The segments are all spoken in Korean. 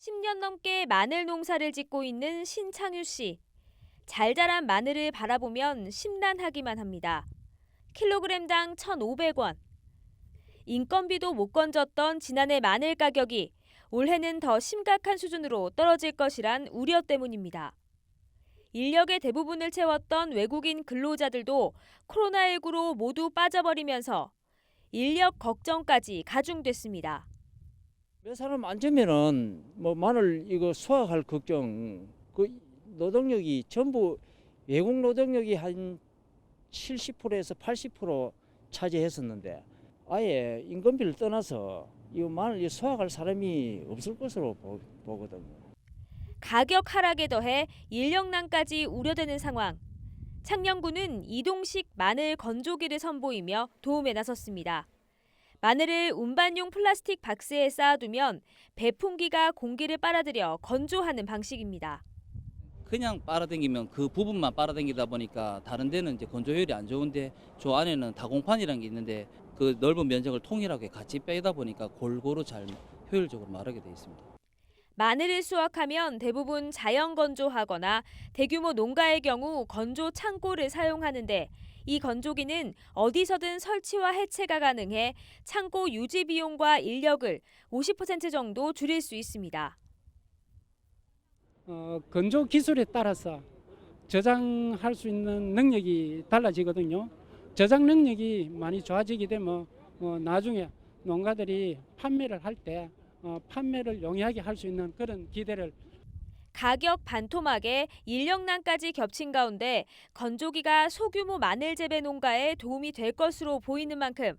10년 넘게 마늘 농사를 짓고 있는 신창유 씨. 잘 자란 마늘을 바라보면 심란하기만 합니다. 킬로그램당 1,500원. 인건비도 못 건졌던 지난해 마늘 가격이 올해는 더 심각한 수준으로 떨어질 것이란 우려 때문입니다. 인력의 대부분을 채웠던 외국인 근로자들도 코로나19로 모두 빠져버리면서 인력 걱정까지 가중됐습니다. 몇 사람 앉으면은 뭐 마늘 이거 수확할 걱정 그 노동력이 전부 외국 노동력이 한 70%에서 80% 차지했었는데 아예 인건비를 떠나서 이 마늘 이 수확할 사람이 없을 것으로 보, 보거든요. 가격 하락에 더해 인력난까지 우려되는 상황. 창녕군은 이동식 마늘 건조기를 선보이며 도움에 나섰습니다. 마늘을 운반용 플라스틱 박스에 쌓아두면 배풍기가 공기를 빨아들여 건조하는 방식입니다. 그냥 빨아당기면 그 부분만 빨아당기다 보니까 다른 데는 이제 건조율이 안 좋은데 저 안에는 다공판이라는 게 있는데 그 넓은 면적을 통일하게 같이 빼다 보니까 골고루 잘 효율적으로 마르게 돼 있습니다. 마늘을 수확하면 대부분 자연 건조하거나 대규모 농가의 경우 건조 창고를 사용하는데 이 건조기는 어디서든 설치와 해체가 가능해 창고 유지 비용과 인력을 50% 정도 줄일 수 있습니다. 어, 건조 기술에 따라서 저장할 수 있는 능력이 달라지거든요. 저장 능력이 많이 좋아지게 되면 어, 나중에 농가들이 판매를 할때 어, 판매를 용이하게 할 수 있는 그런 기대를 가격 반토막에 인력난까지 겹친 가운데 건조기가 소규모 마늘 재배 농가에 도움이 될 것으로 보이는 만큼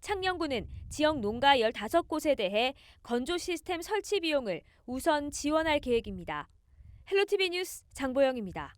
창녕군은 지역 농가 15곳에 대해 건조 시스템 설치 비용을 우선 지원할 계획입니다. 헬로티비 뉴스 장보영입니다.